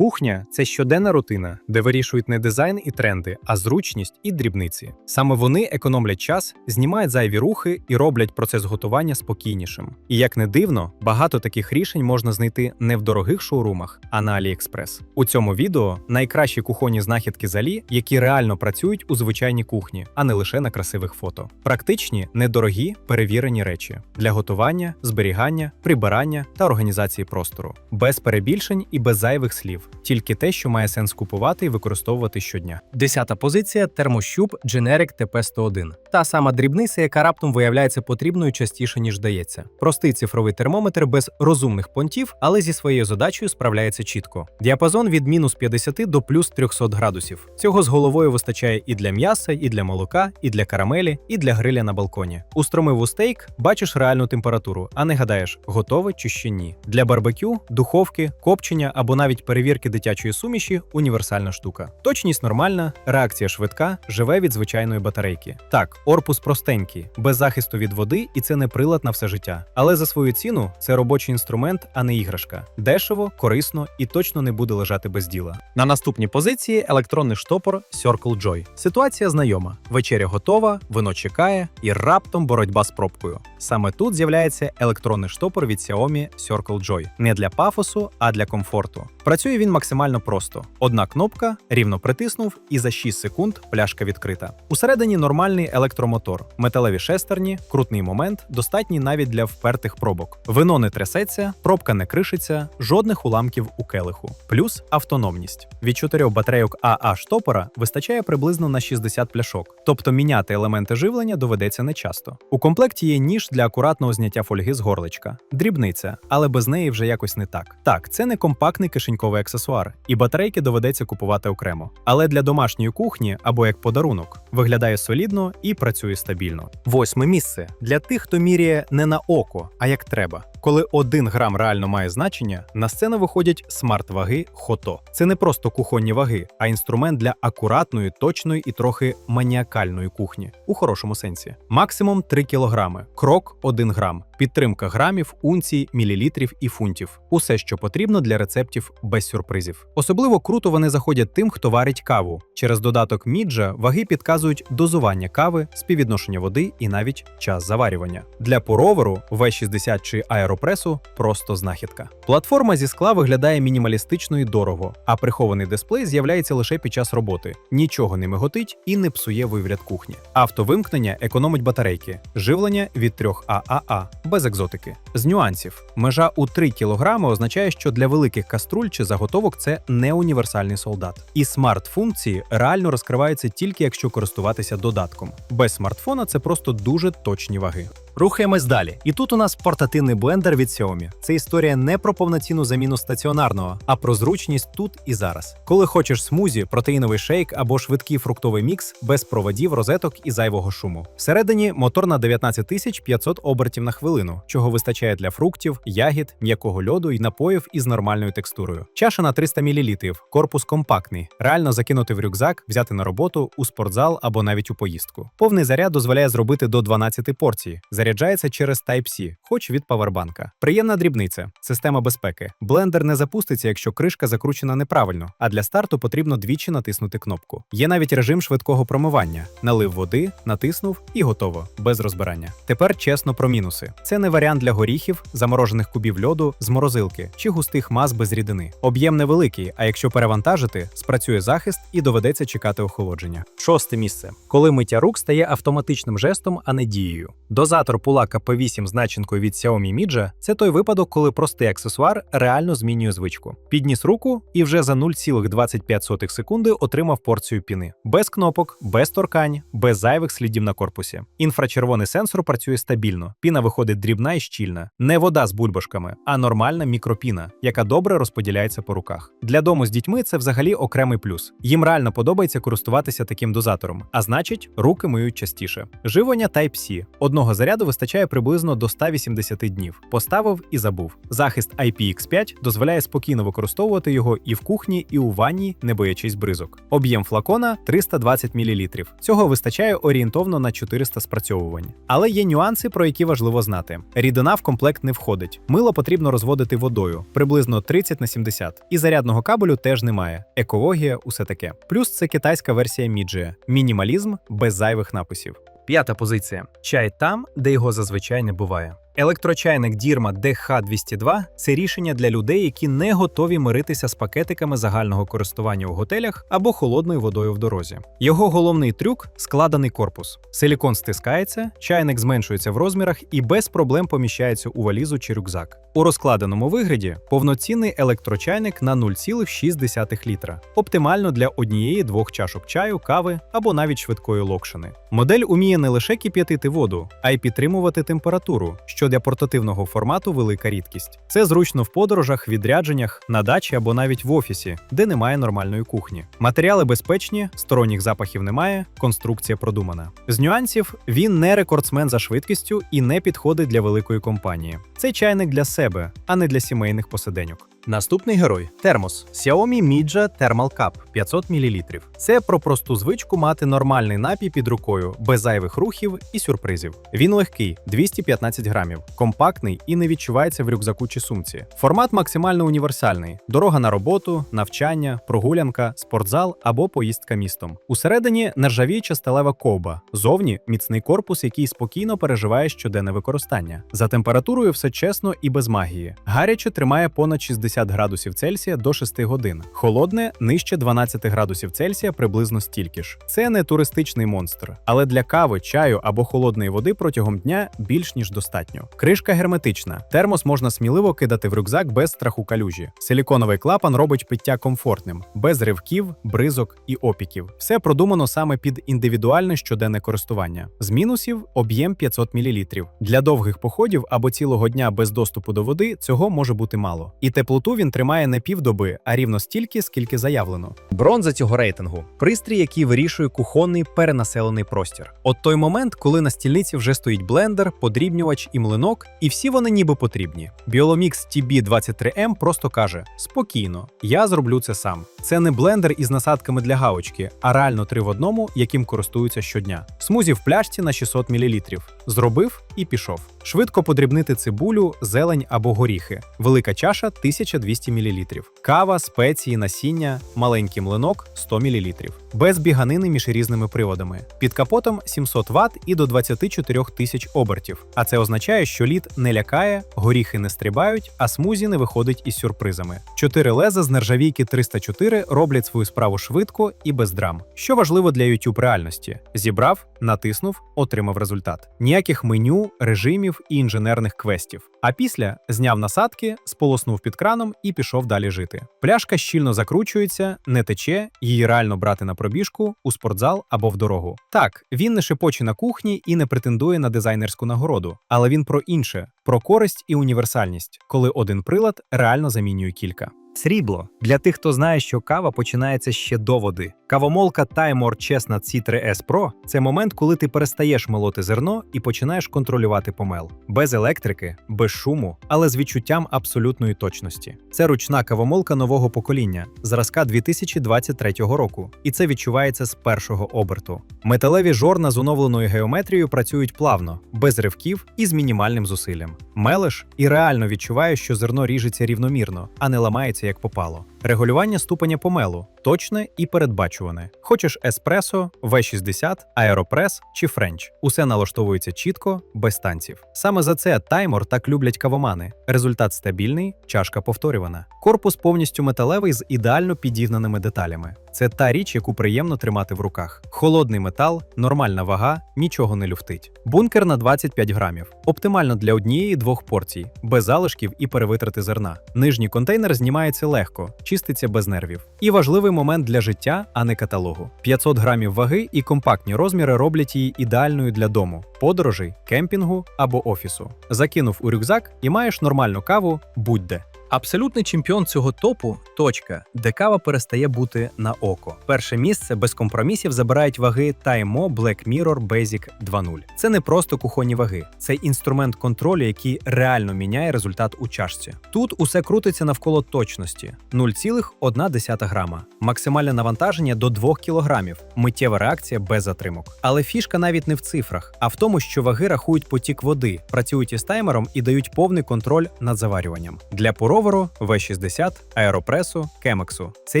Кухня це щоденна рутина, де вирішують не дизайн і тренди, а зручність і дрібниці. Саме вони економлять час, знімають зайві рухи і роблять процес готування спокійнішим. І як не дивно, багато таких рішень можна знайти не в дорогих шоурумах, а на AliExpress. У цьому відео найкращі кухонні знахідки з Алі, які реально працюють у звичайній кухні, а не лише на красивих фото. Практичні, недорогі, перевірені речі для готування, зберігання, прибирання та організації простору, без перебільшень і без зайвих слів, тільки те, що має сенс купувати і використовувати щодня. Десята позиція термощуп Generic TP101. Та сама дрібниця, яка раптом виявляється потрібною частіше, ніж здається. Простий цифровий термометр без розумних понтів, але зі своєю задачею справляється чітко. Діапазон від мінус 50 до плюс 300 градусів. Цього з головою вистачає і для м'яса, і для молока, і для карамелі, і для гриля на балконі. Устромив у стейк, бачиш реальну температуру, а не гадаєш, готове чи ще ні. Для барбекю, духовки, копчення або навіть перевірки дитячої суміші універсальна штука. Точність нормальна, реакція швидка, живе від звичайної батарейки. Так, орпус простенький, без захисту від води, і це не прилад на все життя. Але за свою ціну це робочий інструмент, а не іграшка. Дешево, корисно і точно не буде лежати без діла. На наступній позиції електронний штопор Circle Joy. Ситуація знайома: вечеря готова, вино чекає, і раптом боротьба з пробкою. Саме тут з'являється електронний штопор від Xiaomi Circle Joy. не для пафосу, а для комфорту. Працює він максимально просто: одна кнопка, рівно притиснув, і за 6 секунд пляшка відкрита. Усередині нормальний електромотор, металеві шестерні, крутний момент, достатній навіть для впертих пробок. Вино не трясеться, пробка не кришиться, жодних уламків у келиху. Плюс автономність. Від чотирьох батарейок АА штопора вистачає приблизно на 60 пляшок, тобто міняти елементи живлення доведеться нечасто. У комплекті є ніж для акуратного зняття фольги з горличка, дрібниця, але без неї вже якось не так. Так, це не компактний кишеньковий аксесуар, і батарейки доведеться купувати окремо. Але для домашньої кухні або як подарунок виглядає солідно і працює стабільно. Восьме місце для тих, хто міряє не на око, а як треба. Коли один грам реально має значення, на сцену виходять смарт-ваги Хото. Це не просто кухонні ваги, а інструмент для акуратної, точної і трохи маніакальної кухні у хорошому сенсі. Максимум 3 кілограми, крок 1 грам, підтримка грамів, унцій, мілілітрів і фунтів. Усе, що потрібно для рецептів без сюрпризів. Особливо круто вони заходять тим, хто варить каву. Через додаток Міджа ваги підказують дозування кави, співвідношення води і навіть час заварювання. Для пуроверу V60 чи аеропресу просто знахідка. Платформа зі скла виглядає мінімалістично і дорого, а прихований дисплей з'являється лише під час роботи. Нічого не миготить і не псує вигляд кухні. Автовимкнення економить батарейки, живлення від 3 ААА без екзотики. З нюансів, межа у 3 кг означає, що для великих каструль чи заготовок це не універсальний солдат. І смарт-функції реально розкриваються тільки якщо користуватися додатком. Без смартфона це просто дуже точні ваги. Рухаємось далі. І тут у нас портативний блендер від Xiaomi. Це історія не про повноцінну заміну стаціонарного, а про зручність тут і зараз. Коли хочеш смузі, протеїновий шейк або швидкий фруктовий мікс без проводів, розеток і зайвого шуму. Всередині мотор на 19 500 обертів на хвилину, чого вистачає для фруктів, ягід, м'якого льоду і напоїв із нормальною текстурою. Чаша на 300 мл, корпус компактний, реально закинути в рюкзак, взяти на роботу, у спортзал або навіть у поїздку. Повний заряд дозволяє зробити до 12 порцій. Заряджається через Type-C, хоч від павербанка. Приємна дрібниця, система безпеки. Блендер не запуститься, якщо кришка закручена неправильно, а для старту потрібно двічі натиснути кнопку. Є навіть режим швидкого промивання: налив води, натиснув і готово, без розбирання. Тепер чесно про мінуси. Це не варіант для горіхів, заморожених кубів льоду з морозилки чи густих мас без рідини. Об'єм невеликий, а якщо перевантажити, спрацює захист і доведеться чекати охолодження. Шосте місце. Коли миття рук стає автоматичним жестом, а не дією. Дозатор пула КП8 з начинкою від Xiaomi Midja – це той випадок, коли простий аксесуар реально змінює звичку. Підніс руку і вже за 0,25 секунди отримав порцію піни. Без кнопок, без торкань, без зайвих слідів на корпусі. Інфрачервоний сенсор працює стабільно. Піна виходить дрібна і щільна. Не вода з бульбашками, а нормальна мікропіна, яка добре розподіляється по руках. Для дому з дітьми це взагалі окремий плюс. Їм реально подобається користуватися таким дозатором, а значить, руки миють частіше. Живлення Type-C. Одного заряду заряду вистачає приблизно до 180 днів. Поставив і забув. Захист IPX5 дозволяє спокійно використовувати його і в кухні, і у ванні, не боячись бризок. Об'єм флакона 320 мл. Цього вистачає орієнтовно на 400 спрацьовувань. Але є нюанси, про які важливо знати. Рідина в комплект не входить. Мило потрібно розводити водою приблизно 30 на 70. І зарядного кабелю теж немає. Екологія, усе таке. Плюс це китайська версія Міджія. Мінімалізм без зайвих написів. П'ята позиція: чай там, де його зазвичай не буває. Електрочайник Дірма DH202 – це рішення для людей, які не готові миритися з пакетиками загального користування у готелях або холодною водою в дорозі. Його головний трюк складений корпус. Силікон стискається, чайник зменшується в розмірах і без проблем поміщається у валізу чи рюкзак. У розкладеному вигляді повноцінний електрочайник на 0,6 літра, оптимально для однієї-двох чашок чаю, кави або навіть швидкої локшини. Модель уміє не лише кип'ятити воду, а й підтримувати температуру, що для портативного формату велика рідкість. Це зручно в подорожах, відрядженнях, на дачі або навіть в офісі, де немає нормальної кухні. Матеріали безпечні, сторонніх запахів немає, конструкція продумана. З нюансів він не рекордсмен за швидкістю і не підходить для великої компанії. Це чайник для себе, а не для сімейних посиденьок. Наступний герой термос Xiaomi Midja Thermal Cup 500 мл. Це про просту звичку мати нормальний напій під рукою, без зайвих рухів і сюрпризів. Він легкий 215 грамів, компактний і не відчувається в рюкзаку чи сумці. Формат максимально універсальний: дорога на роботу, навчання, прогулянка, спортзал або поїздка містом. Усередині нержавіюча сталева ковба, зовні міцний корпус, який спокійно переживає щоденне використання. За температурою все чесно і без магії. Гаряче тримає понад 60 градусів Цельсія до 6 годин. Холодне нижче 12 градусів Цельсія приблизно стільки ж. Це не туристичний монстр, але для кави, чаю або холодної води протягом дня більш ніж достатньо. Кришка герметична. Термос можна сміливо кидати в рюкзак без страху калюжі. Силіконовий клапан робить пиття комфортним, без ривків, бризок і опіків. Все продумано саме під індивідуальне щоденне користування. З мінусів об'єм 500 мл. Для довгих походів або цілого дня без доступу до води цього може бути мало. І теплоту він тримає не півдоби, а рівно стільки, скільки заявлено. Бронза цього рейтингу пристрій, який вирішує кухонний перенаселений простір. От той момент, коли на стільниці вже стоїть блендер, подрібнювач і млинок, і всі вони ніби потрібні. Biolomix TB23M просто каже: спокійно, я зроблю це сам. Це не блендер із насадками для галочки, а реально три в одному, яким користуються щодня. Смузі в пляшці на 600 мл. Зробив і пішов. Швидко подрібнити цибулю, зелень або горіхи. Велика чаша 1200 мл. Кава, спеції, насіння, маленький млинок 100 мл. Без біганини між різними приводами. Під капотом 700 Вт і до 24 тисяч обертів. А це означає, що лід не лякає, горіхи не стрибають, а смузі не виходить із сюрпризами. Чотири леза з нержавійки 304 роблять свою справу швидко і без драм. Що важливо для YouTube реальності: зібрав, натиснув, отримав результат. Ніяких меню, режимів і інженерних квестів. А після зняв насадки, сполоснув під краном і пішов далі жити. Пляшка щільно закручується, не тече, її реально брати на пробіжку, у спортзал або в дорогу. Так, він не шепоче на кухні і не претендує на дизайнерську нагороду, але він про інше, про користь і універсальність, коли один прилад реально замінює кілька. Срібло для тих, хто знає, що кава починається ще до води. Кавомолка Time or Chestnut C3S Pro – це момент, коли ти перестаєш молоти зерно і починаєш контролювати помел. Без електрики, без шуму, але з відчуттям абсолютної точності. Це ручна кавомолка нового покоління, зразка 2023 року, і це відчувається з першого оберту. Металеві жорна з оновленою геометрією працюють плавно, без ривків і з мінімальним зусиллям. Мелеш і реально відчуває, що зерно ріжеться рівномірно, а не ламається як попало. Регулювання ступеня помелу точне і передбачуване. Хочеш еспресо, V60, аеропрес чи френч. Усе налаштовується чітко, без танців. Саме за це таймор так люблять кавомани. Результат стабільний, чашка повторювана. Корпус повністю металевий з ідеально підігнаними деталями. Це та річ, яку приємно тримати в руках. Холодний метал, нормальна вага, нічого не люфтить. Бункер на 25 грамів. Оптимально для однієї-двох порцій, без залишків і перевитрати зерна. Нижній контейнер знімається легко, чиститься без нервів. І важливий момент для життя, а не каталогу. 500 грамів ваги і компактні розміри роблять її ідеальною для дому, подорожей, кемпінгу або офісу. Закинув у рюкзак і маєш нормальну каву будь-де. Абсолютний чемпіон цього топу точка, де кава перестає бути на око. Перше місце без компромісів забирають ваги Taimo Black Mirror Basic 2.0. Це не просто кухонні ваги, це інструмент контролю, який реально міняє результат у чашці. Тут усе крутиться навколо точності: 0,1 грама, максимальне навантаження до 2 кг, миттєва реакція без затримок. Але фішка навіть не в цифрах, а в тому, що ваги рахують потік води, працюють із таймером і дають повний контроль над заварюванням. Для пуроверу V60, аеропресу, кемексу. Це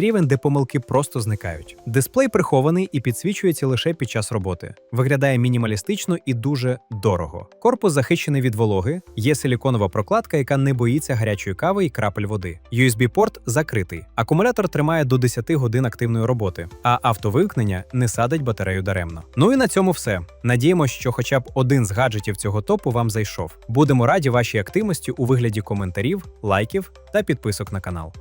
рівень, де помилки просто зникають. Дисплей прихований і підсвічується лише під час роботи. Виглядає мінімалістично і дуже дорого. Корпус захищений від вологи, є силіконова прокладка, яка не боїться гарячої кави і крапель води. USB-порт закритий. Акумулятор тримає до 10 годин активної роботи, а автовимкнення не садить батарею даремно. Ну і на цьому все. Надіємося, що хоча б один з гаджетів цього топу вам зайшов. Будемо раді вашій активності у вигляді коментарів, та підписок на канал.